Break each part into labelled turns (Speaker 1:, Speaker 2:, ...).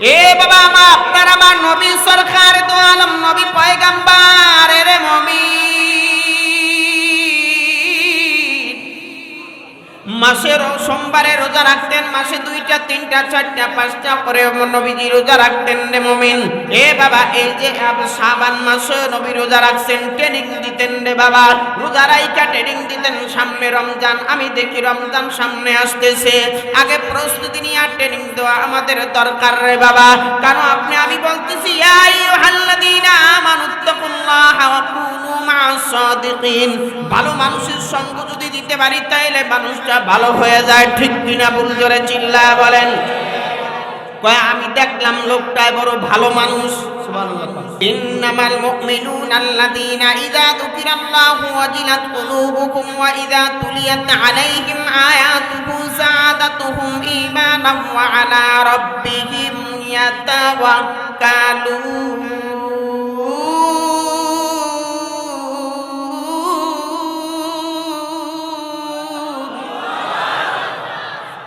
Speaker 1: এ বাবা আমার আপনার আমার নবী সরকার তো আলম নবী পয়গাম্বার রে মমি মাসের সোমবারে রোজা রাখতেন, মাসে দুইটা, তিনটা, চারটা, পাঁচটা করে নবীজি রোজা রাখতেন রে মমিন। এ বাবা, এই যে সাবান মাসে নবী রোজা রাখছেন ট্রেনিং দিতেন রে বাবা। রোজা রাইকা ট্রেনিং দিতেন, সামনে রমজান, আমি দেখি রমজান সামনে আসতেছে। আগে প্রস্তুতি নিয়ে ট্রেনিং দেওয়া আমাদের দরকার রে বাবা। কারণ আপনি, আমি বলতেছি, ইয়া আইয়ুহাল্লাযীনা আমানুত্তাকুল্লাহা ওয়া কুনু সাদিকিন ভালো মানুষের সঙ্গ দিতে পারি, তাইলে মানুষটা ভালো হয়ে যায়। ঠিক কিনা ভুল জোরে চিল্লা বলেন। কয়, আমি দেখলাম লোকটা বড় ভালো মানুষ। ইন্নামাল মুমিনুনা আল্লাযীনা ইযা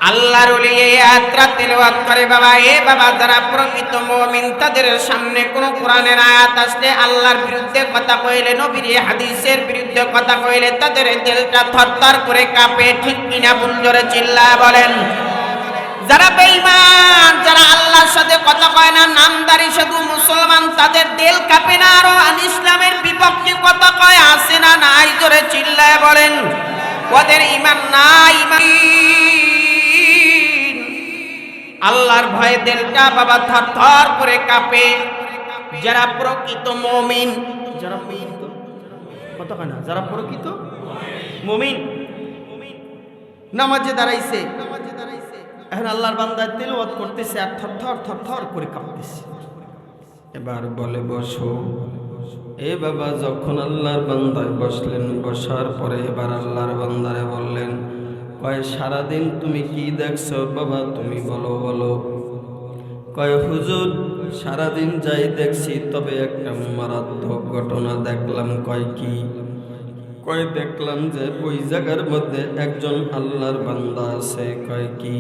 Speaker 1: আল্লাহর আয়াতটা তেলাওয়াত করে, বাবা, এ বাবা, যারা প্রকৃত মুমিন, তাদের সামনে কোন কোরআনের আয়াত আসলে আল্লাহর বিরুদ্ধে কথা কইলে, নবীর হাদিসের বিরুদ্ধে কথা কইলে তাদের দিলটা থরথর করে কাঁপে, ঠিক কিনা বুঞ্জরে চিল্লা বলেন। যারা বেঈমান, যারা আল্লাহর সাথে কথা কয় না, নামদারি শুধু মুসলমান, তাদের দিল কাঁপে না, আরও আন ইসলামের বিপক্ষে কথা কয়, আসে না, নাই জোরে চিল্লায় বলেন। ওদের ইমান নাই ইমান আল্লাহর ভয়ে দিলটা বাবা থর করে কাঁপে। যারা প্রকৃত মমিন, যারা প্রকৃত কত না যারা প্রকৃত মমিন। নামাজে দাঁড়াইছে। এখন আল্লাহর বান্দায় তেলাওয়াত করতেছে আর থর থর থর থর করে কাঁপতেছে।
Speaker 2: এবার বলে বসো। এ বাবা, যখন আল্লাহর বান্দায় বসলেন, বসার পরে এবার আল্লাহর বান্দারে বললেন কয়, সারাদিন তুমি কি দেখছ? বাবা, তুমি বলো বলো। কয়, হুজুর, সারাদিন যাই দেখছি, তবে একটা মারাত্মক ঘটনা দেখলাম। কয়, কি? কয়, দেখলাম যে ওই জায়গার মধ্যে একজন আল্লাহর বান্দা আছে। কয়, কি?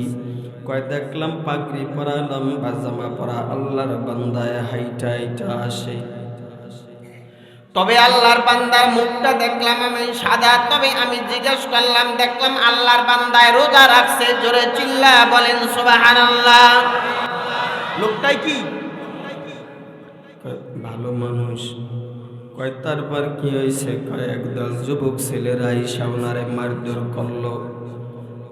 Speaker 2: কয়, দেখলাম পাগড়ি পরা, লম্বা জামা পরা আল্লাহর বান্দায় হাইটা হাইটা আসে।
Speaker 1: তবে আল্লাহর বান্দার মুখটা দেখলাম আমি সাদা তবে আমি জিজ্ঞেস করলাম দেখলাম আল্লাহর বান্দায় রোজা রাখছে জোরে চিল্লা বলেন সুবহানাল্লাহ। লোকটাই কি?
Speaker 2: কয়, ভালো মানুষ। কয় তারপর কি হয়েছে কয় একদল যুবক ছেলেরা আইসা ওনারে মারধর করল।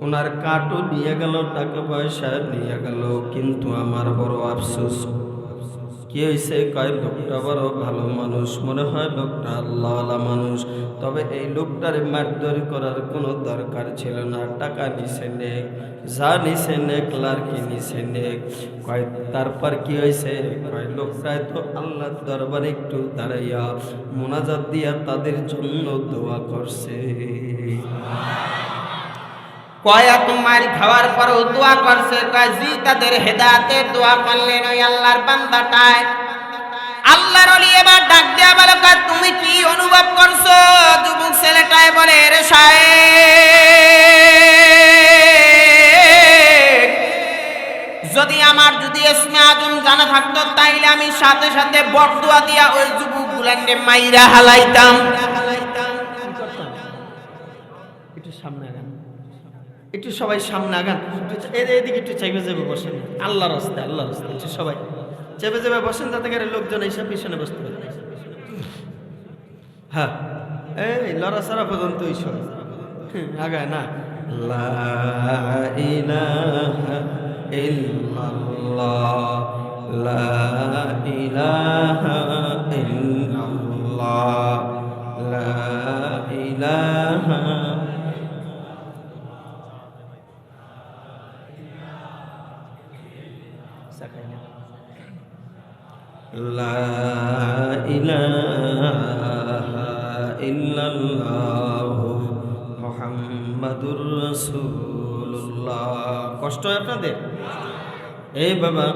Speaker 2: ওনার কাটও নিয়ে গেল টাকা পয়সা নিয়ে গেল কিন্তু আমার বড় আফসোস। কি হয়েছে কয়, লোকটা বড় ভালো মানুষ। মনে হয় লোকটা আল্লাহওয়ালা মানুষ। তবে এই লোকটার মারধর করার কোনো দরকার ছিল না। টাকা নিছে নেক, যা নিছে নেক লার্কি নিছে নেক। কয়, তারপর কি হয়েছে কয় লোকটায় তো আল্লাহর দরবারে একটু দাঁড়াইয়া মোনাজাত দিয়া তাদের জন্য দোয়া করছে।
Speaker 1: কয়া তোমার খাওয়ার পরও দোয়া করছে। কয়, জি, তাদের হেদাতে দোয়া করলেন ওই আল্লাহর বান্দাটায়। আল্লাহর ওলি এবার ডাক দেয়া বলে তুমি কি অনুভব করছ? যুবক ছেলেটায় বলে রে সাহেব, যদি আমার যদি এসমে আজম জানা থাকতো, তাইলে আমি সাথে সাথে বরদুয়া দিয়া ওই যুবক গুলান্ডে মাইরা হালাইতাম।
Speaker 2: একটু সামনে একটু সবাই সামনে আগান। এদিকে একটু চেপে যাবে বসেন। আল্লাহ রাস্তায় আল্লাহ রাস্তায়। একটু সবাই চেপে যাবে বসেন যাতে করে লোকজন এসে পিছনে বসতে পারে। হ্যাঁ। এই লড়াছাড়া পর্যন্ত এই সব আগায় না। লা ইলাহা ইল্লাল্লাহ লা ইলাহা লা ইলাহা ইল্লাল্লাহ মুহাম্মাদুর কষ্ট আপনাদের? এই বাবা,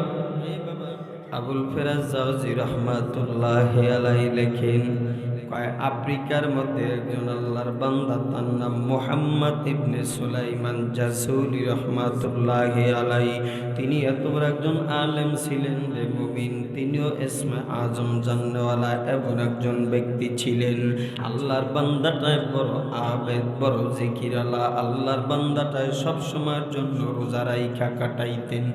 Speaker 2: আবুল ফেরাজ জাওজি রহমাতুল্লাহ আলাই লেখেন
Speaker 3: কয়, আফ্রিকার মধ্যে একজন আল্লাহর বান্দা, তার নাম মোহাম্মদ ইবনে সুলাইমান জাসুলি রহমাতুল্লাহ আলাই তিনি এত একজন আলেম ছিলেন রে মুমিন, তিনিও এসমে আজম জাননেওয়ালা এবং একজন ব্যক্তি ছিলেন। আল্লাহর বান্দাটায় বড় আবেদ, বড় জিকিরালা আল্লাহর বান্দাটায় সব সময়ের জন্য রোজা রাইখা কাটাইতেন।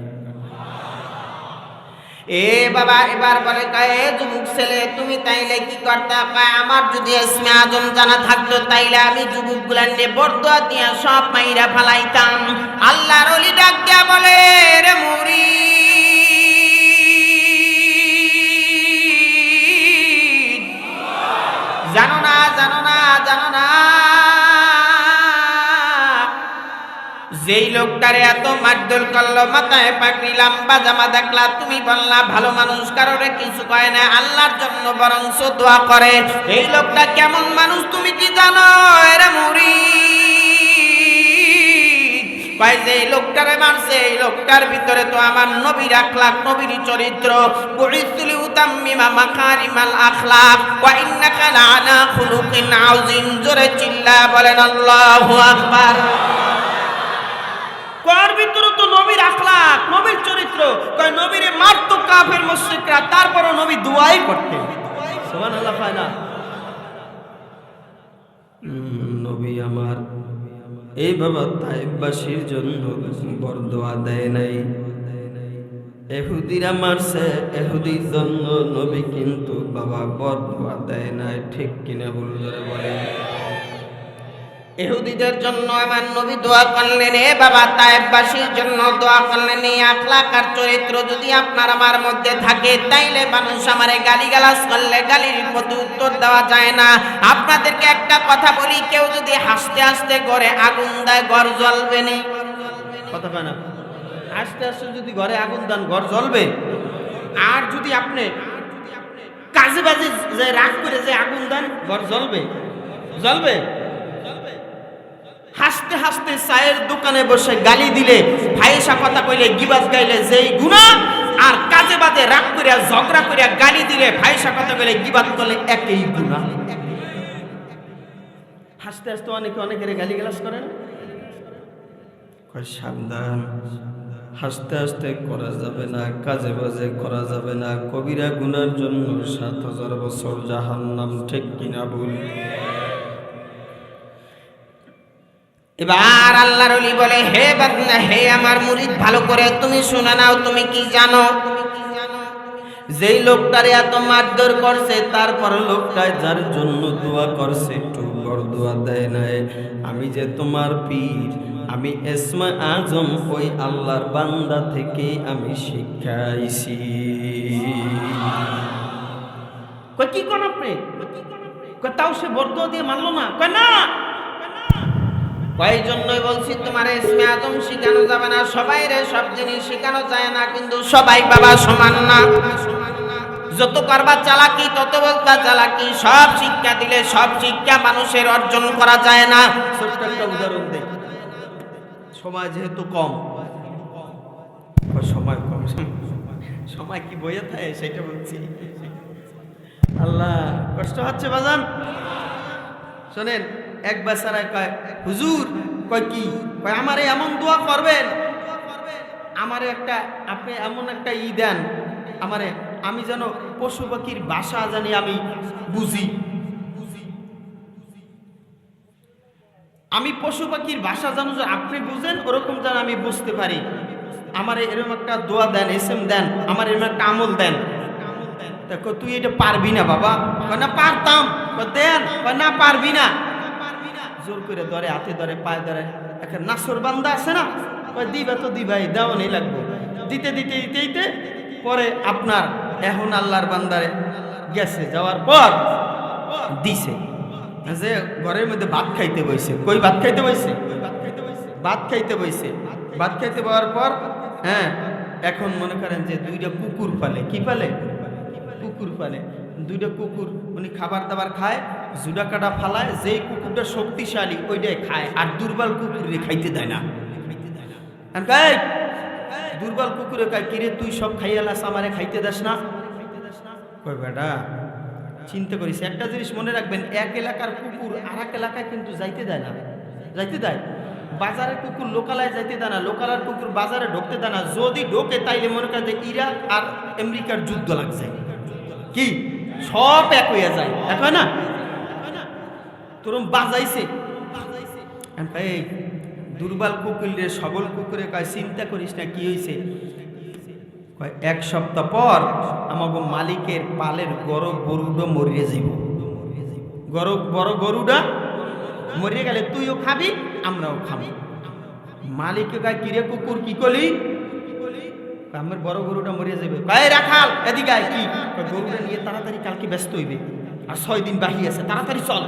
Speaker 1: এ বাবা, এবার বলে, কয় যুবক ছেলে, তুমি তাইলে কি করতে? কয়, আমার যদি ইসমে আজম জানা থাকতো, তাইলে আমি যুবকগুলার নিয়ে বরদোয়া দিয়া সব মাইরা ফালাইতাম। আল্লাহর অলি ডাক দিয়া বলে, রে মুরি, জানো না জানো না জানো না, যেই লোকটারে এত মারধর করল, মাথায় পাকড়ি লম্বা জামা দেখলা, তুমি বললা, ভালো মানুষ কারোরে কিছু কয় না, আল্লাহর জন্য বরং দোয়া করে। এই লোকটা কেমন মানুষ তুমি কি জানো, এরা মুড়ি? ভাই যে, এই এই চিল্লা বলেন, আল্লাহু আকবার। কর ভিতরে তো নবীর আখলাক নবীর চরিত্র। কয় নবীরে মারতো কাফের মুশরিকরা, তারপরও নবী দুআই করতেন। সুবহানাল্লাহ পায় না?
Speaker 3: নবী আমার এই বাবা তাইবাসীর জন্য বরদোয়া দেয় নাই। এহুদিরা মারছে, এহুদির জন্য নবী কিন্তু বাবা বরদোয়া দেয় নাই। ঠিক কিনা ধরে বলেন?
Speaker 1: ইহুদিদের জন্য আমার নবী দোয়া করলেন, এ বাবা, তায়েববাসীর জন্য দোয়া করলেন। এই আখলাক আর চরিত্র যদি আপনার আমার মধ্যে থাকে, তাইলে মানুষ আমারে গালিগালাজ করলে গালির প্রতি উত্তর দেওয়া যায় না। আপনাদেরকে একটা কথা বলি, কেউ যদি হাসতে হাসতে ঘরে আগুন দেয়, ঘর জ্বলবে না।
Speaker 3: কথা কয় না। আস্তে যদি ঘরে আগুন দান, ঘর জ্বলবে?
Speaker 1: আর যদি আপনি
Speaker 3: কাজে বাজে যে রাগ করে যে আগুন দান, ঘর জ্বলবে? জ্বলবে?
Speaker 1: হাসতে হাসতে চায়ের দোকানে বসে গালি দিলে, ফাইসা কথা কইলে, গিবাজ গাইলে যেই গুণা, আর কাজে বাজে রাগ করিয়া ঝগড়া করিয়া গালি দিলে, ফাইসা কথা কইলে গিবাজ করলে একই গুণা।
Speaker 3: হাসতে হাসতে অনেকে অনেকের গালি গালাস করেন। সাবধান, হাসতে হাসতে করা যাবে না, কাজে বাজে করা যাবে না। কবিরা গুনার জন্য সাত হাজার বছর জাহান্নাম, ঠিক কিনা ভুল?
Speaker 1: এবার আল্লাহর ওলি বলে, হে বান্দা, হে আমার মুরিদ, ভালো করে তুমি শুনে নাও, তুমি কি জানো?
Speaker 3: যেই লোকটারে এত মারধর করছে, তারপর লোকটায় যার জন্য দোয়া করছে, একটু বড় দোয়া দেয় নাই। আমি যে তোমার পীর, আমি এসমা আজম, ওই আল্লাহর বান্দা থেকে আমি
Speaker 1: কই কি কোন আপনি তাও সে বর্দ দিয়ে মানলো না। কই না। কয় জন্যই বলছি, তোমার ইসমে আদম শিখানো যাবে না। সবাই রে, সব জিনিস শিখানো যায় না, কিন্তু সবাই বাবা সমান না। যত করবা চালাকি, তত বলবা চালাকি। সব শিক্ষা দিলে সব শিক্ষা মানুষের অর্জন করা যায় না।
Speaker 3: উদাহরণ দেই। সময় যেহেতু কম সময় কম। সময় কি বইয়ে থাকে সেটা বলছি। আল্লাহ, কষ্ট হচ্ছে বাজান? শোনেন এক বেচারায় কয়, হুজুর, কয় কি? কয়, আমারে এমন দোয়া করবেন, আমারে একটা, আপনি এমন একটা ই দেন, আমারে, আমি যেন পশু পাখির বাসা জানি, আমি বুঝি। আমি পশু পাখির ভাষা জানো যে আপনি বুঝেন, ওরকম যেন আমি বুঝতে পারি। আমার এরকম একটা দোয়া দেন, এসএম দেন, আমার এরকম একটা আমল দেন। দেখো, তুই এটা পারবি না বাবা। না, পারতাম। দেন। না, পারবি না। জোর করে ধরে, হাতে ধরে, পায়ে ধরে। একটা নাসর বান্দা আছে না? দিবা তো দিবাই, দেওয়া নেই লাগবো। দিতে দিতে দিতে দিতে, পরে আপনার এখন আল্লাহর বান্দারে গেছে, যাওয়ার পর দিছে। যে ঘরের মধ্যে ভাত খাইতে বইছে। কই ভাত খাইতে বইছে? ভাত খাইতে বইছে। ভাত খাইতে পাওয়ার পর হ্যাঁ এখন মনে করেন যে দুইটা কুকুর পালে। কি পালে? কুকুর পালে। দুইটা কুকুর উনি খাবার দাবার খায় জুডা কাটা ফালায়, যেই কুকুরটা শক্তিশালী ওইটাই খায়। আর দুর্বল কুকুরে খাইতে দেয় না। দুর্বল কুকুরে কয়, কিরে, তুই সব খাইয়ালাস আমারে খাইতে দাস না? কই বেটা, চিন্তা করিস, একটা জিনিস মনে রাখবেন, এক এলাকার কুকুর আর এক এলাকায় কিন্তু যাইতে দেয় না। যাইতে দেয়? বাজারের কুকুর লোকালয়ে যাইতে দেয় না লোকালার কুকুর বাজারে ঢুকতে দেয় না। যদি ঢোকে, তাইলে মনে করে যে ইরাক আর আমেরিকার যুদ্ধ লাগছে। কি? সব এক হইয়া যায়। এক হয় না? তোরম বাজাইছে। এই দুর্বল কুকুরের সবল কুকুরে কয়, চিন্তা করিস না কি হয়েছে এক সপ্তাহ পর আমাকে মালিকের পালের গরু গরুটা মরিয়ে যাইব। গরু, বড় গরুটা মরিয়ে গেলে তুইও খাবি, আমরাও খাবি। মালিককে কয়, কিরে কুকুর, কি করলি? আমার বড় গরুটা মরিয়ে যাবে কয় রাখাল এদিকে আয়, কি? গরুটা নিয়ে তাড়াতাড়ি কালকে ব্যস্ত হইবে। আর ছয় দিন বাহি আছে তাড়াতাড়ি চল।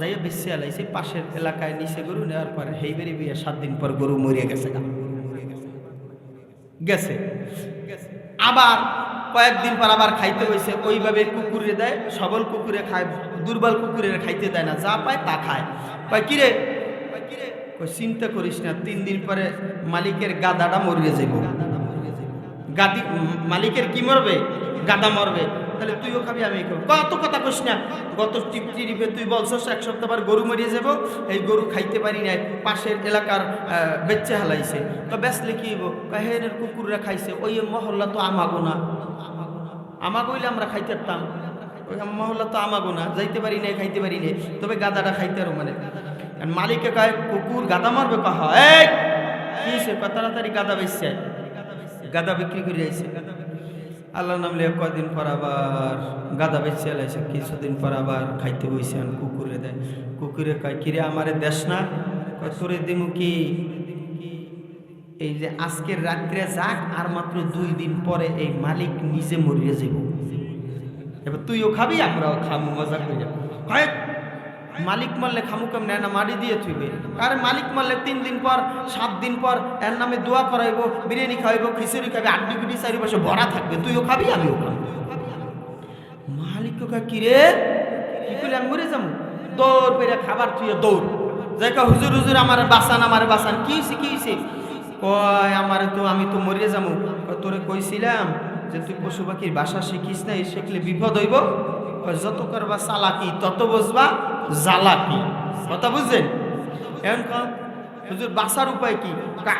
Speaker 3: যাইয়া বেশি আলাইছে পাশের এলাকায় নিচে গরু নেওয়ার পর হেইবেরি বিয়ে সাত দিন পর গরু মরিয়ে গেছে। গেছে। আবার কয়েকদিন পর আবার খাইতে হয়েছে ওইভাবে কুকুরে দেয় সবল কুকুরে খায় দুর্বল কুকুরের খাইতে দেয় না যা পায় তা খায়। কয় কিরে? চিন্তা করিস না তিন দিন পরে মালিকের গাদাটা মরিয়ে যাইব। গাদি, মালিকের কি মরবে? গাদা মরবে। তাহলে তুইও খাবি আমি কত কথা কইস না। গত টিপটি টিপে তুই বলছস, এক সপ্তাহ গরু মরিয়ে যাব। এই গরু খাইতে পারি নাই। পাশের এলাকার বেচে হালাইছে। তো বেচলে কি হইব? কুকুররা খাইছে। ওই মহল্লা তো আমাগো না। আমাগো হইলে আমরা খাইতে পারতাম। ওই মহল্লা তো আমাগো না। যাইতে পারি নাই, খাইতে পারি নাই। তবে গাদাটা খাইতে আরও মানে। মালিকে কয়, কুকুর গাদা মারবে? কহ এই! কি? কয়, তাড়াতাড়ি গাদা বেচছে। গাদা বিক্রি করে আইছে। আল্লাহ নাম লিয়ে কয়দিন পর আবার গাদা বেচে আলাইছে, কিছুদিন পর আবার খাইতে বইছে কুকুরে দেয়। কুকুরে কয়, কিরে, আমারে দেশ না? কয়, তোরে দিমু কি? এই যে আজকের রাত্রে যাক, আর মাত্র দুই দিন পরে এই মালিক নিজে মরিয়ে যাব এবার তুইও খাবি, আমরাও খামু, মজা করে হয় মালিক মারলে খামু কেমন না, মারি দিয়ে থুইবে। আরে মালিক মারলে তিন দিন পর, সাত দিন পর, এর নামে দোয়া করাইবো, বিরিয়ানি খাওয়াইবো, খিচুড়ি খাবে, আড্ডি গুডি চারিপাশে ভরা থাকবে, তুইও খাবি, আমিও খাব। মালিক কা কিরে কি করলে আমি মরে যাব? দৌড় পেরে খাবার তুই দৌড়। যাই কা হুজুর হুজুর, আমার বাসান আমার বাসান কি হয়েছে কি হয়েছে কয়, আমার তো, আমি তো মরে যাব। তোরে কইছিলাম যে তুই পশু পাখির বাসা শিখিস না এই শিখলে বিপদ হইব? যত করবা চালাকি, তত বুঝবা জ্বালাকি কথা বুঝছেন? এখন হুজুর বাসার উপায় কি?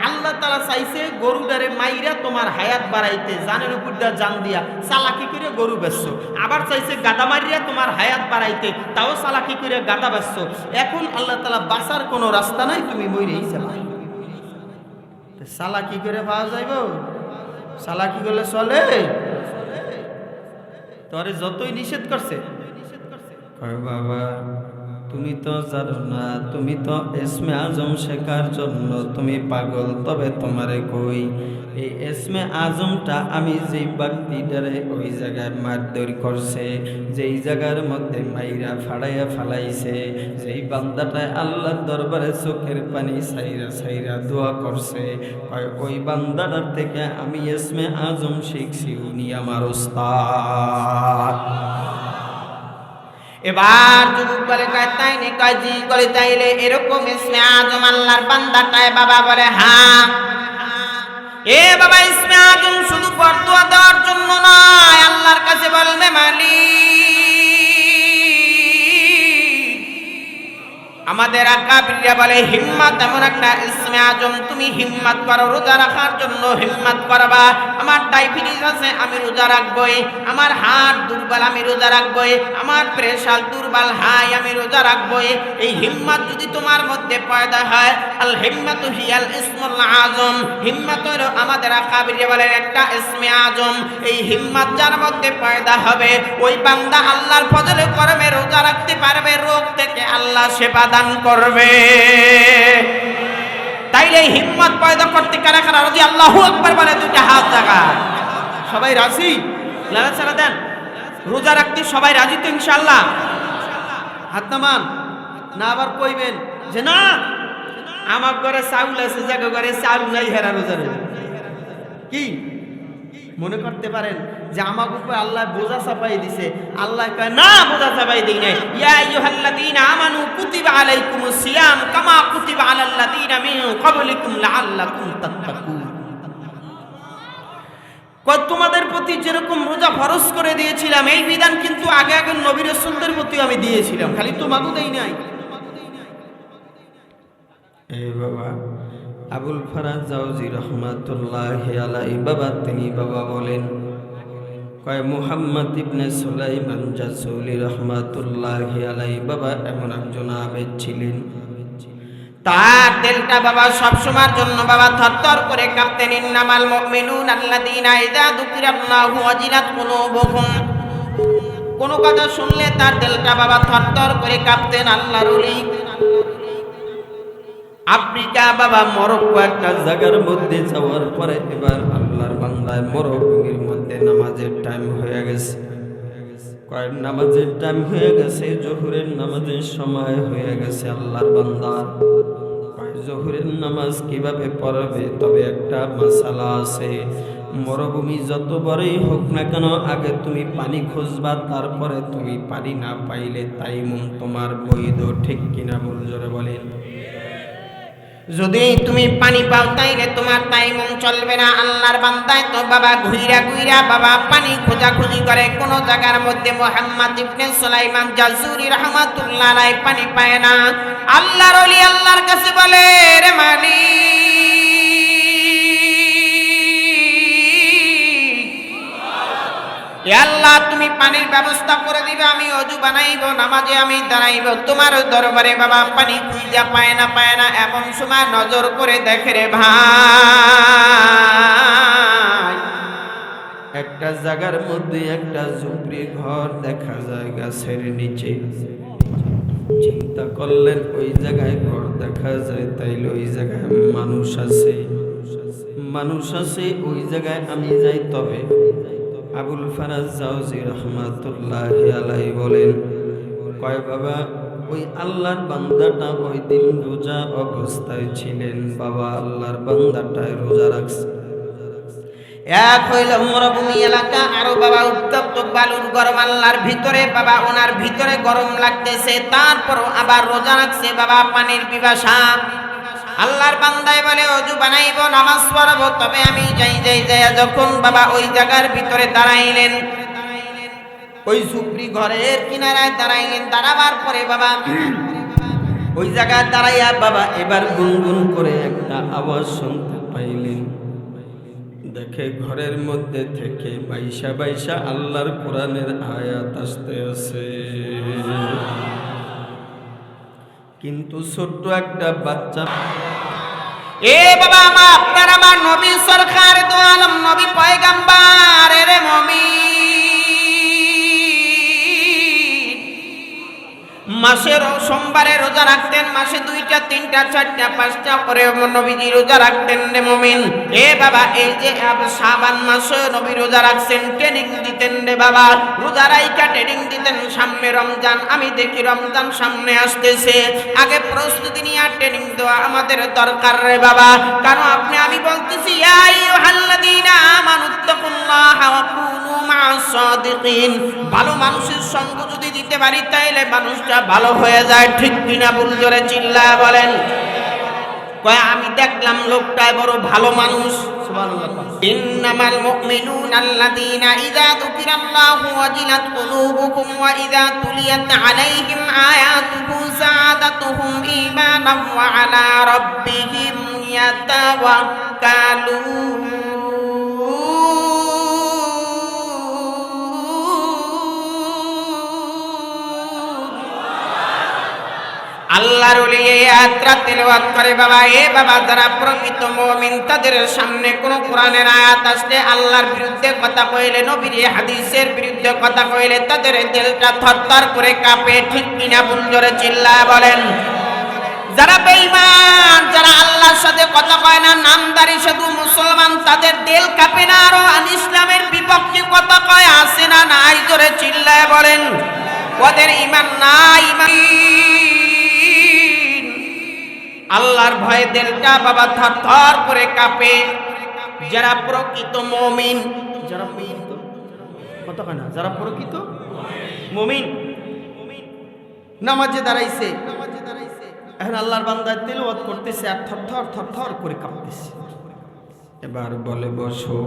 Speaker 3: আল্লাহ তালা চাইছে গরুটারে মাইরা তোমার হায়াত বাড়াইতে, জানের উপর দিয়া জান দিয়া চালাকি করে গরু বেচছো। আবার চাইছে গাদা মারিয়া তোমার হায়াত বাড়াইতে, তাও চালাকি করে গাদা বেচছো। এখন আল্লাহ তালা বাসার কোনো রাস্তা নাই, তুমি মইরেই যাবা সালা কি করে পাওয়া যাইব? সালা কি করলে চলে? তোরে যতই নিষেধ করছে। বাবা তুমি তো জানো না তুমি তো এসমে আজম শেখার জন্য, তুমি পাগল, তবে তোমারে কই? এই এসমে আজমটা আমি যেই ব্যক্তিটারে ওই জায়গায় মারধর করছে, যেই জায়গার মধ্যে মাইরা ফাড়াইয়া ফালাইছে, যেই বান্দাটায় আল্লাহর দরবারে চোখের পানি সাইরা সাইরা দোয়া করছে ওই বান্দাটার থেকে আমি এসমে আজম শিখছি, উনি আমার ওস্তাদ।
Speaker 1: এবার যুবক বলে, কয়, তাই নি, কয়, জি করে তাইলে এরকম ইসমে আজম আল্লাহর বান্দাটায় বাবা বলে হ্যাঁ এ বাবা ইসমে আজম শুধু বরদোয়া দেওয়ার জন্য নয়, আল্লাহর কাছে বলবে, মালিক। আমাদের আকাবিরা বলে, হিম্মত এমন একটা ইসমে আজম, তুমি হিম্মত করো, রোজা রাখার জন্য হিম্মত করবা। আমার ডায়াবেটিস আছে, আমি রোজা রাখবই। আমার হার্ট দুর্বল, আমি রোজা রাখবই। আমার প্রেশার দুর্বল, হাই, আমি রোজা রাখবই। এই হিম্মত যদি তোমার মধ্যে পয়দা হয়, আল হিম্মত হিয়াল ইসমুল আজম। হিম্মত হলো আমাদের আকাবিরা বলে, একটা ইসমে আজম। এই হিম্মত যার মধ্যে পয়দা হবে, ওই বান্দা আল্লাহর ফজলে করবে রোজা রাখতে পারবে, রোগ থেকে আল্লাহ সেবা দান করবে। তাইলে হিম্মত পয়দা করতে কারা কারা? রাজি আল্লাহ একবার বলে দুইটা হাত জায়গা সবাই রাজি? লালা ছাড়া দেন। রোজা রাখতে সবাই রাজি তো ইনশাল্লাহ হাত নামান। না, আবার কইবেন যে না, আমার ঘরে চাউল আছে, জাগো ঘরে চাউল নাই, হেরা রোজা কি? মনে করতে পারেন যে আমার উপর আল্লাহ বোঝা চাপাই দিছে। আল্লাহ কয়, না, বোঝা চাপাই দিই নাই। ইয়া আইয়ুহাল্লাযীনা আমানু কুতিবা আলাইকুমুস সিয়াম কামা কুতিবা আলাল্লাযীনা মিন ক্বাবলিকুম লাআল্লাকুম তাত্তাকুন।
Speaker 2: তোমাদের প্রতি যেরকম রোজা ফরজ করে দিয়েছিলাম, এই বিধান কিন্তু আগে আগে নবী রসুলদের প্রতি আমি দিয়েছিলাম। খালি তোমাকেও দেই নাই। এই বাবা। আবুল ফারাজ জাউজি রহমাতুল্লাহ আলাই বাবা তিনি বাবা বলেন, কয় মুহাম্মদ ইবনে সুলাইমান জাসুলি রহমাতুল্লাহ আলাই বাবা এমন একজন আবেদ ছিলেন।
Speaker 1: তার দিলটা বাবা সব সময়ের জন্য বাবা থরথর করে কাঁপতেন, ইন্নামাল মুমিনুন আল্লাযীনা ইযা যুকিরাল্লাহু ওয়াজিলাত কুলুবুহুম। কোন কথা শুনলে তার দিলটা বাবা থরথর করে কাঁপতেন, আল্লাহর ওলি আফ্রিকা বাবা,
Speaker 2: মরক্কো একটা জায়গার মধ্যে যাওয়ার পরে এবার আল্লাহর বান্দায় মরুভূমির মধ্যে নামাজের টাইম হয়ে গেছে। কয়েক নামাজের টাইম হয়ে গেছে, জহুরের নামাজের সময় হয়ে গেছে আল্লাহর বান্দা। কয় জহুরের নামাজ কীভাবে পড়বে? তবে একটা মশালা আছে। মরুভূমি যত বড়ই হোক না কেন, আগে তুমি পানি খুঁজবা, তারপরে তুমি পানি না পাইলে তাই মন তোমার বৈধ, ঠিক কিনা বল জোরে বলেন।
Speaker 1: যদি তুমি পানি পাও তাইলে তোমার তাই মন চলবে না। আল্লাহর বান্দায় তো বাবা ঘুইরা ঘুইরা বাবা পানি খোঁজাখুঁজি করে। কোন জায়গার মধ্যে মোহাম্মদ ইবনে সুলাইমান জাজুরি রহমাতুল্লাহ পানি পায় না। আল্লাহর অলি আল্লাহর কাছে বলে, রে মালিক আল্লাহ, তুমি পানির ব্যবস্থা করে দিবে, আমি অজু বানাইব, নামাজে আমি দাঁড়াইব। তোমার দরবারে বাবা পানি খুঁজা পায় না পায় না, এমন সময় নজর করে দেখে রে ভাই।
Speaker 2: একটা জায়গার মধ্যে একটা ঝুপড়ি ঘর দেখা যায় গাছের নিচে। চিন্তা করলেন, ওই জায়গায় ঘর দেখা যায়, তাইলে ওই জায়গায় মানুষ আছে। মানুষ আছে, ওই জায়গায় আমি যাই তবে। আবুল ফারাজ জাউজি রহমাতুল্লাহ আলাই বলেন, কয় বাবা, ওই আল্লাহর বান্দাটা ওই দিন রোজা অবস্থায় ছিলেন? বাবা, আল্লাহর বান্দাটায় রোজা রাখছে।
Speaker 1: এক হইল মরুভূমি এলাকা, আরও বাবা, উত্তপ্ত বালুর গরম আল্লাহর ভিতরে, বাবা, ওনার ভিতরে গরম লাগতেছে তারপর আবার রোজা রাখছে। বাবা, পানির পিপাসা আল্লাহর বান্দায় বলে, অজু বানাইব, নামাজ পড়াবো, তবে আমি যাই যাই যাই। যখন বাবা ওই জায়গার ভিতরে দাঁড়াইলেন, ওই সুপ্রি ঘরের কিনারায় দাঁড়াইলেন, দাঁড়াবার পরে বাবা
Speaker 2: ওই জায়গায় দাঁড়াইয়া বাবা এবার গুনগুন করে একটা আওয়াজ শুনতে পাইলেন। দেখে ঘরের মধ্যে থেকে বাইশা বাইশা আল্লাহর কোরআনের আয়াত আসতে আছে। কিন্তু ছোট্ট একটা বাচ্চা
Speaker 1: এ বাবা আমার আপনার আমার নবী সরকার দোয়ালম নবী পয়গাম্বার রে মমি মাসের সোমবারে রোজা রাখতেন, মাসে দুইটা, তিনটা, চারটা, পাঁচটা করে নবীজি রোজা রাখতেন রে মমিন। এ বাবা, এই যে সাবান মাসে নবী রোজা রাখছেন, ট্রেনিং দিতেন রে বাবা। রোজা রাইকা ট্রেনিং দিতেন, সামনে রমজান, আমি দেখি রমজান সামনে আসতেছে। আগে প্রস্তুতি নিয়ে ট্রেনিং দেওয়া আমাদের দরকার রে বাবা। কারণ আপনি, আমি বলতেছি আইয়ুহাল্লাযীনা আমানুত্তাকুল্লাহা ওয়া কুনু সাদিকিন, ভালো মানুষের সঙ্গ যদি দিতে পারি তাইলে মানুষটা ভালো হয়ে যায়, ঠিক কিনা ভুল জোরে চিল্লা বলেন। কয়, আমি দেখলাম লোকটা বড় ভালো মানুষ। ইন্নামাল মুমিনুন আল্লাযীনা ইযা যুকিরাল্লাহু ওয়াজিলাত কুলুবুকুম ওয়া ইযা তুলিয়াত আলাইহিম আয়াতুহু ওয়া আলা রাব্বিহিম ইয়াতাওয়াক্কালুন। আল্লাহর এই আয়াতটা তেলাওয়াত করে, বাবা, এ বাবা, যারা প্রকৃত মুমিন, তাদের সামনে কোন কোরআনের আয়াত আসলে আল্লাহর বিরুদ্ধে কথা কইলে, নবীর হাদিসের বিরুদ্ধে কথা কইলে তাদের দিলটা থরথর করে কাঁপে, ঠিক কিনা ভুল জোরে চিল্লায় বলেন। যারা বেঈমান, যারা আল্লাহর সাথে কথা কয় না, নামদারি শুধু মুসলমান, তাদের দিল কাঁপে না, আরও ইসলামের বিপক্ষে কথা কয়, আসে না, নাই, জোরে চিল্লায় বলেন। ওদের ইমান না ইমান আল্লাহর ভয়ে দেলটা বাবা থর থর করে কাঁপে। যারা প্রকৃত মমিন,
Speaker 2: যারা প্রকৃত কত না যারা প্রকৃত মমিন। নামাজে দাঁড়াইছে। এখন আল্লাহর বান্দায় তেলওয়াত করতেছে আর থর থর থর থর করে কাঁপতেছে। এবার বলে বসো।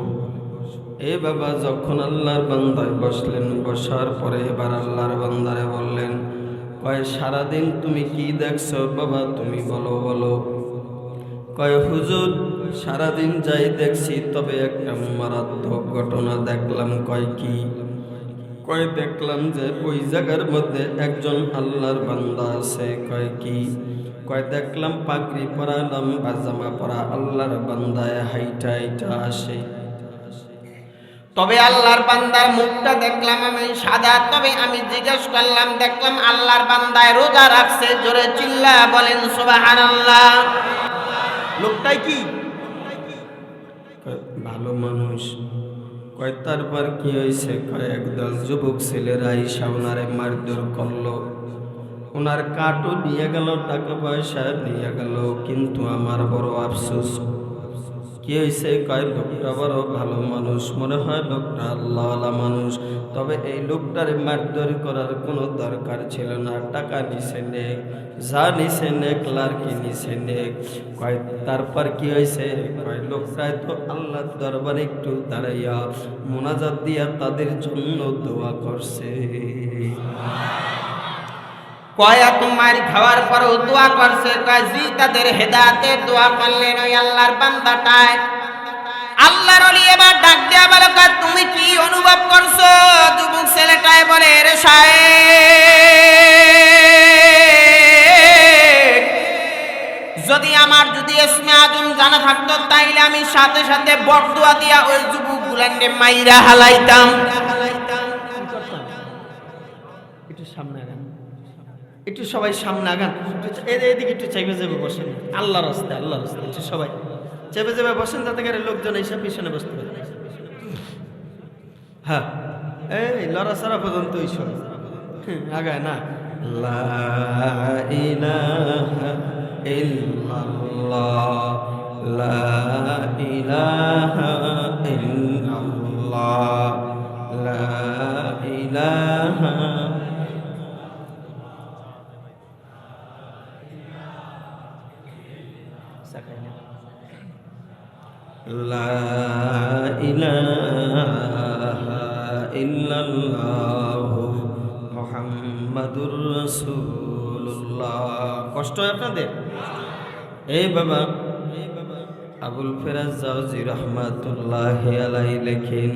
Speaker 2: এ বাবা, যখন আল্লাহর বান্দায় বসলেন, বসার পরে এবার আল্লাহর বান্দারে বললেন কয়, সারাদিন তুমি কি দেখছ বাবা? তুমি বলো বলো। কয়, হুজুর, সারাদিন যাই দেখছি, তবে একটা মারাত্মক ঘটনা দেখলাম। কয়, কি? কয়, দেখলাম যে ওই জায়গার মধ্যে একজন আল্লাহর বান্দা আছে। কয়, কি? কয়, দেখলাম পাগড়ি পরালাম বা জামা পরা আল্লাহর বান্দায় হাইটা হাইটা আসে।
Speaker 1: তবে আল্লাহর বান্দার মুখটা দেখলাম আমি সাদা তবে আমি জিজ্ঞেস করলাম দেখলাম আল্লাহর বান্দায় রোজা রাখছে জোরে চিল্লা বলেন সুবহানাল্লাহ। লোকটাই কি?
Speaker 2: কয়, ভালো মানুষ। কয় তারপর কি হয়েছে কয় একদল যুবক ছেলেরা আইসা ওনারে মারধর করল। ওনার কাটও নিয়ে গেল টাকা পয়সা নিয়ে গেল কিন্তু আমার বড় আফসোস। কি হয়েছে কয়, লোকটা বড় ভালো মানুষ। মনে হয় লোকটা আল্লাহওয়ালা মানুষ। তবে এই লোকটারে মারধর করার কোনো দরকার ছিল না। টাকা নিছে নেক, যা নিছে নেক লার্কি নিছে নেক। কয়, তারপর কি হয়েছে কয়, লোকটায় তো আল্লাহর দরবারে একটু দাঁড়াইয়া মোনাজাত দিয়া তাদের জন্য দোয়া করছে।
Speaker 1: কয়া তোমার খাওয়ার পরও দোয়া করছে, কয়, জি, তাদের হেদায়েতের দোয়া করলেন ওই আল্লাহর বান্দাটায়। আল্লাহর ওলি এবার ডাক দেয়া বলে তুমি কি অনুভব করছ? যুবক ছেলেটায় বলে রে সাহেব, যদি আমার যদি এসমে আজম জানা থাকতো, তাইলে আমি সাথে সাথে বরদোয়া দিয়া ওই যুবক গুলান্ডে মাইরা হালাইতাম।
Speaker 2: একটু সামনে একটু সবাই সামনে আগান এদিকে একটু চেপে চেপে বসেন। আল্লাহর রাস্তায় আল্লাহর রাস্তায় একটু সবাই। চেপে চেপে বসেন যাতে করে লোকজন এসে পিছনে বসতে পারে। হ্যাঁ। এই লড়াচড়া পর্যন্ত এইসব হুম, আগায় না। ইলাহা ইল্লাল্লাহ লা ইল্লাল্লাহু মুহাম্মাদুর রাসূলুল্লাহ। কষ্ট হয় আপনাদের? এই বাবা আবুল ফেরাজ জাওজি রহমাতুল্লাহ আলাই লেখেন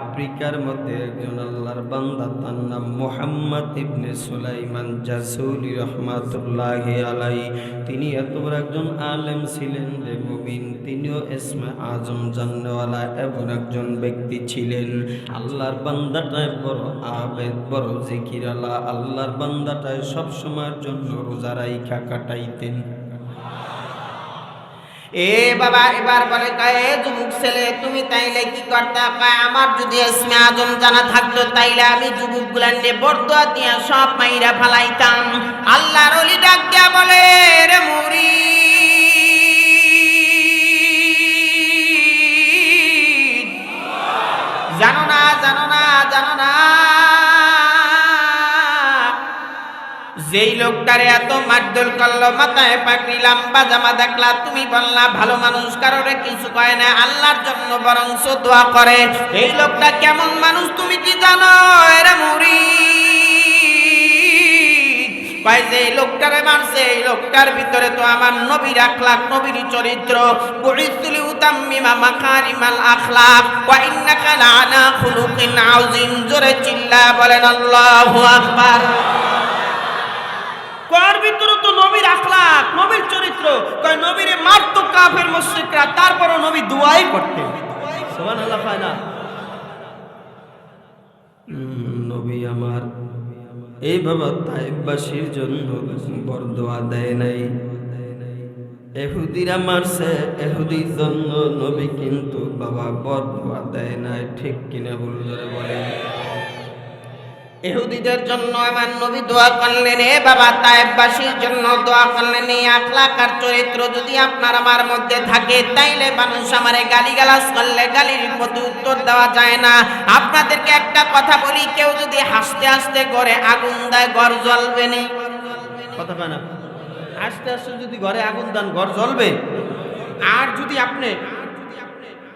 Speaker 2: আফ্রিকার মধ্যে একজন আল্লাহর বান্দা, তার নাম মোহাম্মদ ইবনে সুলাইমান জাসুলি রহমাতুল্লাহ আলাই তিনি এত একজন আলেম ছিলেন রে মুমিন, তিনিও এসমে আজম জান্নেওয়ালা এবং একজন ব্যক্তি ছিলেন। আল্লাহর বান্দাটায় বড় আবেদ, বড় জিকিরালা আল্লাহর বান্দাটায় সব সময়ের জন্য রোজা রাইখা কাটাইতেন।
Speaker 1: এ বাবা এবার বলে কয়ে যুবক ছেলে, তুমি তাইলে কি করতা? কয়, আমার যদি ইসমে আজম জানা থাকতো, তাইলে আমি যুবক গুলান্ডে বরদোয়া দিয়া সব মাইরা ফালাইতাম। আল্লাহর অলি ডাক দিয়া বলে, রে মুরি যেই লোকটারে এত মারধর করল, মাথায় পাকড়ি লম্বা জামা দেখলা, তুমি বললা, ভালো মানুষ, কারোরে কিছু কয় না, আল্লাহর জন্য বরং দোয়া করে। এই লোকটা কেমন মানুষ, তুমি কি জানো? এরা মুড়ি। ভাই যে, এই লোকটারে মারছে, এই লোকটার ভিতরে তো আমার নবীর আখলাক নবীর চরিত্র। বুইসুলি উতাম্মিমা মাকারিমাল আখলাক ওয়া ইন্নাকা লাআলা খুলুকিন আযীম। জোরে চিল্লা বলেন, আল্লাহু আকবার। কর ভিতরে তো নবীর আখলাক নবীর চরিত্র। কয় নবীরে মারতো কাফের মুশরিকরা, তারপরও নবী দুআই করতেন।
Speaker 2: সুবহানাল্লাহ পায় না? নবী আমার এই বাবা তাইবাসীর জন্য বরদোয়া দেয় নাই। এহুদিরা মারছে এহুদির জন্য নবী কিন্তু বাবা বরদোয়া দেয় নাই। ঠিক কিনা ধরে বলেন।
Speaker 1: ইহুদিদের জন্য আমার নবী দোয়া করলেন, এ বাবা তায়েববাসীর জন্য দোয়া করলেন, এই আখলাক আর চরিত্র যদি আপনার আমার মধ্যে থাকে, তাইলে মানুষ আমারে গালিগালাজ করলে গালির প্রতি উত্তর দেওয়া যায় না। আপনাদেরকে একটা কথা বলি, কেউ যদি হাসতে হাসতে ঘরে আগুন দেয়, ঘর জ্বলবে নি।
Speaker 2: কথা কয় না। আস্তে যদি ঘরে আগুন দান, ঘর জ্বলবে?
Speaker 1: আর যদি আপনি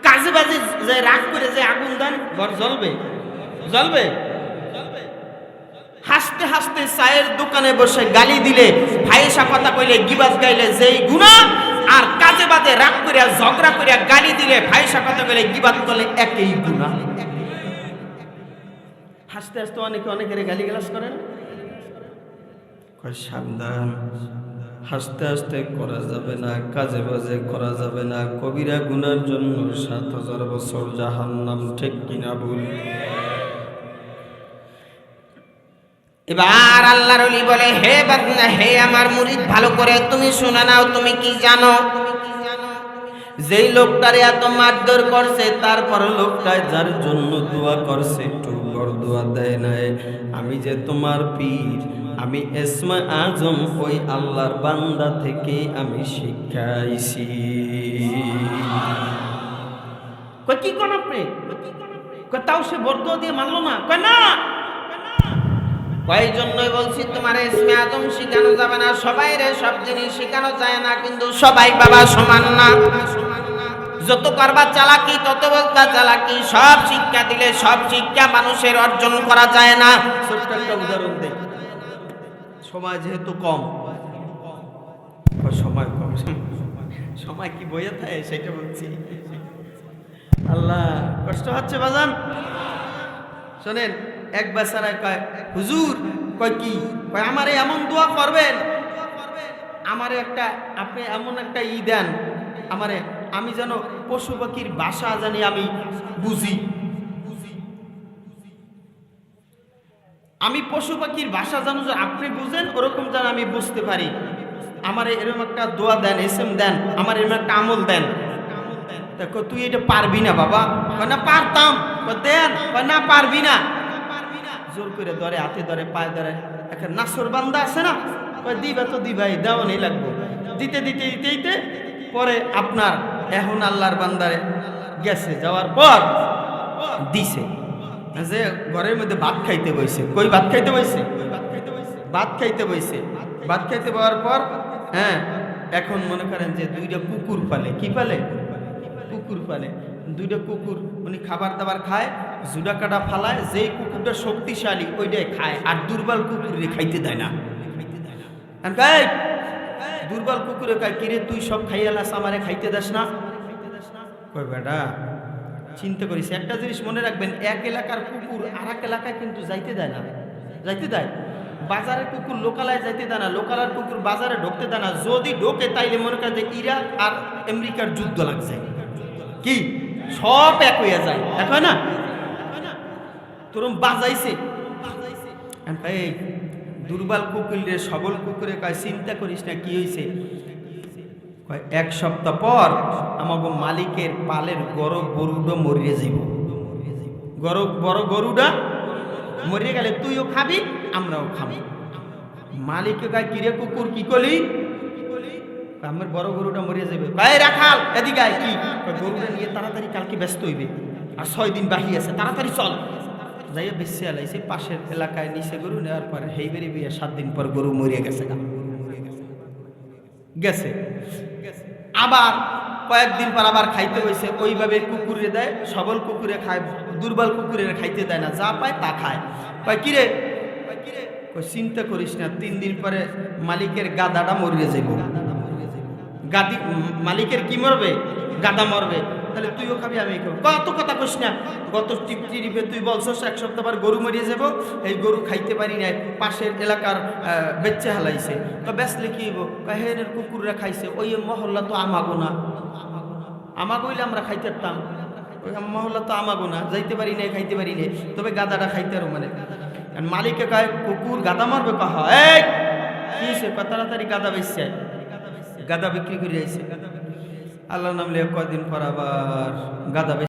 Speaker 1: কাজে বাজে যে রাগ করে যে আগুন দেন, ঘর জ্বলবে? জ্বলবে? হাসতে হাসতে চায়ের দোকানে বসে গালি দিলে, ভাইসা কথা কইলে গিবাস গাইলে যেই গুণা, আর কাজে বাজে রাগ করিয়া ঝগড়া করিয়া গালি দিলে ভাইসা কথা কইলে গিবাত করলে একই গুণা। হাসতে হাসতে অনেকে অনেকের গালি গালাস করে না
Speaker 3: কয় সাবধান, হাসতে হাসতে করা যাবে না, কাজে বাজে করা যাবে না। কবিরা গুনার জন্য সাত হাজার বছর জাহান নাম ঠিক কিনা ভুল?
Speaker 1: এবার আল্লাহর ওলি বলে, হে বান্দা, হে আমার মুরিদ, ভালো করে তুমি শুনে নাও, তুমি কি জানো?
Speaker 3: যেই লোকটারে এত মারধর করছে, তারপর লোকটায় যার জন্য দোয়া করছে, একটু দোয়া দেয় নাই। আমি যে তোমার পীর, আমি এসমা আজম, ওই আল্লাহর বান্দা থেকে আমি শিখাইছি।
Speaker 1: কি কোন আপনি তাও সে বর্দ দিয়ে মানলো না। কই না। কয় জন্যই বলছি, তোমার ইসমে আদম শেখানো যাবে না। সবাই রে, সব জিনিস শেখানো যায় না, কিন্তু সবাই বাবা সমান না। যত করবা চালাকি, তত বলতা চালাকি, সব শিক্ষা দিলে সব শিক্ষা মানুষের অর্জন করা যায় না।
Speaker 3: উদাহরণ দেই। সময় যেহেতু কম সময় কম, সময় কি বইয়ে থাকে সেটা বলছি। আল্লাহ, কষ্ট হচ্ছে বাজান? শোনেন এক বেচারায় কয়, হুজুর, কয় কি? কয়, আমারে এমন দোয়া করবেন, আমারে একটা, আপনি এমন একটা ই দেন, আমারে, আমি যেন পশু পাখির বাসা জানি আমি বুঝি। আমি পশু পাখির ভাষা জানো যে আপনি বুঝেন, ওরকম যেন আমি বুঝতে পারি। আমার এরকম একটা দোয়া দেন, এসএম দেন, আমার এরকম একটা আমল দেন। দেখো, তুই এটা পারবি না বাবা। না, পারতাম। দেন। না, পারবি না। জোর করে ধরে, হাতে ধরে, পায়ে ধরে। একটা নাসর বান্দা আছে না? দিবা তো দিবাই, দেওয়া নেই লাগবো। দিতে দিতে দিতে দিতে, পরে আপনার এখন আল্লাহর বান্দারে গেছে, যাওয়ার পর দিছে। যে ঘরের মধ্যে ভাত খাইতে বইছে। কই ভাত খাইতে বইছে? ভাত খাইতে বইছে। ভাত খাইতে বওয়ার পর হ্যাঁ এখন মনে করেন যে দুইটা কুকুর পালে। কি পালে? কুকুর পালে। দুইটা কুকুর উনি খাবার দাবার খায় জুডা কাটা ফালায়, যেই কুকুরটা শক্তিশালী, ওইটাই খায়। আর দুর্বল কুকুরে খাইতে দেয় না। দুর্বল কুকুরে কয় কিরে তুই সব খাইয়ালাস আমারে খাইতে দাস না? বেটা, চিন্তা করিস, একটা জিনিস মনে রাখবেন, এক এলাকার কুকুর আর এক এলাকায় কিন্তু যাইতে দেয় না। যাইতে দেয়। বাজারের কুকুর লোকালয় যাইতে দেয় না লোকালার কুকুর বাজারে ঢুকতে দেয় না। যদি ঢোকে, তাইলে মনে করে যে ইরাক আর আমেরিকার যুদ্ধ লাগছে। কি? সব এক হইয়া যায়। এক হয় না? তোরম বাজাইছে। এই দুর্বল কুকুর সবল কুকুরে কয়, চিন্তা করিস না কি হয়েছে এক সপ্তাহ পর আমাকে মালিকের পালের গরু গরুটা মরিয়ে যাব গরু, বড় গরুটা মরিয়ে গেলে তুইও খাবি, আমরাও খাব। মালিকে কয়, কিরে কুকুর, কি করলি? আমার বড় গরুটা মরিয়ে যাবে। ভাই রাখাল, এদিকে আয়। কি? গরুটা নিয়ে তাড়াতাড়ি কালকে ব্যস্ত হইবে। আর ছয় দিন বাকি আছে, তাড়াতাড়ি চল। যাইয়া বেশি আলাইছে পাশের এলাকায় নিচে গরু নেওয়ার পর হেই বেরি বিয়ে, সাত দিন পর গরু মরিয়ে গেছে গেছে। আবার কয়েকদিন পর আবার খাইতে হয়েছে ওইভাবে কুকুরে দেয়, সবল কুকুরে খায়, দুর্বল কুকুরে খাইতে দেয় না, যা পায় তা খায়। কয়, কিরে? চিন্তা করিস না, তিন দিন পরে মালিকের গাদাটা মরিয়ে যাইব। গাদি মালিকের কি মরবে? গাদা মরবে। তাহলে তুইও খাবি আমি কত কথা কইস না। গত টিপ টিপে তুই বলছস, এক সপ্তাহ গরু মরিয়ে যাব, এই গরু খাইতে পারি নাই, পাশের এলাকার বেচ্চে হালাইছে। তো বেচলে কি হইব? হেনের কুকুররা খাইছে, ওই মহল্লা তো আমাগো না। আমাগো হইলে আমরা খাইতে পারতাম। ওই মহল্লা তো আমাগো না, যাইতে পারি নাই, খাইতে পারি নাই। তবে গাদাটা খাইতে আরও মানে। মালিকে কয়, কুকুর গাদা মারবে কহ? এই, কি? কয় তাড়াতাড়ি গাদা বেচছে। গাদা বিক্রি করে আল্লাহ নাম লিয়ে কয়দিন পর আবার গাদা